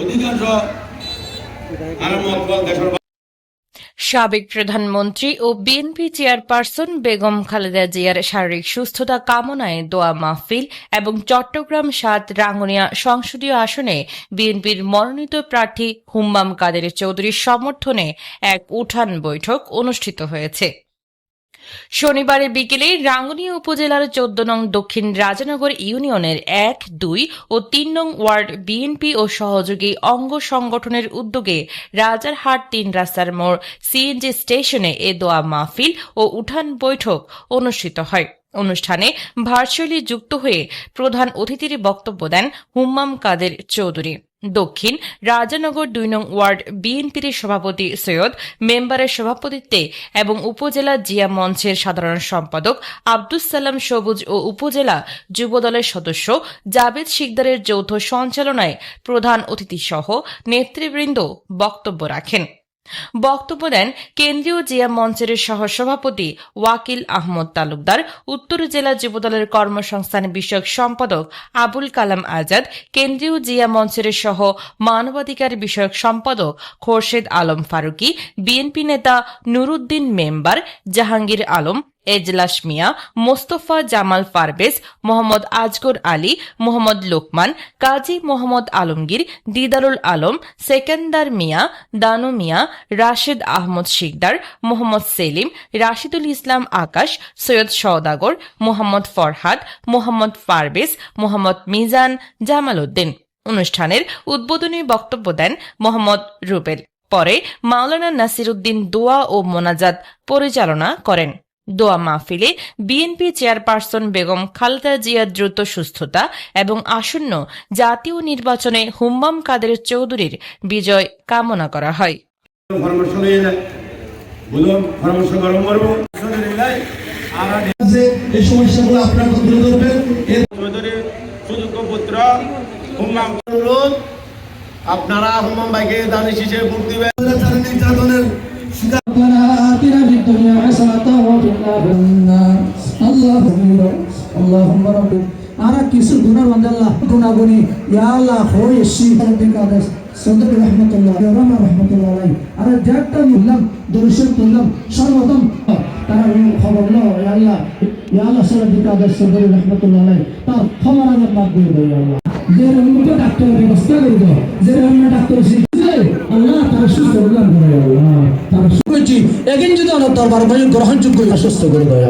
অধিকাংশ সাবেক প্রধানমন্ত্রী ও বিএনপি চেয়ারপারসন বেগম খালেদা জিয়ার শারীরিক সুস্থতা কামনায় দোয়া মাহফিল এবং চট্টগ্রাম সাত রাঙ্গুনিয়া সংসদীয় আসনে বিএনপির মনোনীত প্রার্থী হুম্মাম কাদের চৌধুরীর সমর্থনে এক উঠান বৈঠক অনুষ্ঠিত হয়েছে। শনিবার বিকেলে রাঙ্গুনিয়া উপজেলার চোদ্দ নং দক্ষিণ রাজানগর ইউনিয়নের এক, দুই ও তিন নং ওয়ার্ড বিএনপি ও সহযোগী অঙ্গ সংগঠনের উদ্যোগে রাজারহাট তিন রাস্তার মোড় সিএনজি স্টেশনে এ দোয়া মাহফিল ও উঠান বৈঠক অনুষ্ঠিত হয়। অনুষ্ঠানে ভার্চুয়ালি যুক্ত হয়ে প্রধান অতিথির বক্তব্য দেন হুম্মাম কাদের চৌধুরী। দক্ষিণ রাজানগর দুই নং ওয়ার্ড বিএনপির সভাপতি সৈয়দ মেম্বারের সভাপতিত্বে এবং উপজেলা জিয়া মঞ্চের সাধারণ সম্পাদক আব্দুস সালাম সবুজ ও উপজেলা যুবদলের সদস্য জাবেদ শিকদারের যৌথ সঞ্চালনায় প্রধান অতিথিসহ নেতৃবৃন্দ বক্তব্য রাখেন। বক্তব্য দেন কেন্দ্রীয় জিয়া মঞ্চের সহসভাপতি ওয়াকিল আহমদ তালুকদার, উত্তর জেলা যুবদলের কর্মসংস্থান বিষয়ক সম্পাদক আবুল কালাম আজাদ, কেন্দ্রীয় জিয়া মঞ্চের সহ মানবাধিকার বিষয়ক সম্পাদক খোরশেদ আলম ফারুকি, বিএনপি নেতা নুরুদ্দিন মেম্বার জাহাঙ্গীর আলম এজলাস মিয়া, মোস্তফা জামাল পারভেজ মোহাম্মদ আজগর আলী, মোহাম্মদ লোকমান, কাজী মোহাম্মদ আলমগীর, দিদারুল আলম, সেকেন্দার মিয়া, দানু মিয়া, রাশেদ আহমদ শিকদার, মোহাম্মদ সেলিম, রাশিদুল ইসলাম আকাশ, সৈয়দ সওদাগর, মোহাম্মদ ফরহাদ, মোহাম্মদ পারভেজ মোহাম্মদ মিজান জামাল উদ্দিন। অনুষ্ঠানের উদ্বোধনী বক্তব্য দেন মোহাম্মদ রুবেল। পরে মাওলানা নাসির উদ্দিন দোয়া ও মোনাজাত পরিচালনা করেন। দোয়া মাহফিলে বিএনপি চেয়ারপারসন বেগম খালেদা জিয়ার দ্রুত সুস্থতা এবং আসন্ন জাতীয় নির্বাচনে হুম্মাম কাদের চৌধুরীর বিজয় কামনা করা হয়। আপনারা হুমাম ভাইকে দানি শীষে ভোট দিবেন। নির্যাতনের শিকার ربنا آتنا في الدنيا حسنة وفي الآخرة النار اللهم اللهم رب আরা কিছু গুনার মধ্যে আল্লাহ গুনাগুনি ইয়া আল্লাহ হই এসি রব্বিক আদেশ সদর রহমতুল্লাহ রহমা রহমতুল্লাহ আলাই আরে যারটা বললাম দর্শন করলাম সর্বপ্রথম তারা খবর লো ইয়া আল্লাহ ইয়া আল্লাহ রব্বিক আদেশ সদর রহমতুল্লাহ আলাই তার খবর আমার মাফ করে দাও ইয়া আল্লাহ যে রহমত ডাক্তার ব্যবস্থা করে দাও যে রহমত ডাক্তার শিখছে আল্লাহ তার সুস্থ করলাম করে আল্লাহ তার করেছি একদিন যদি আমার দরবার গ্রহণযোগ্য সুস্থ করে দেয়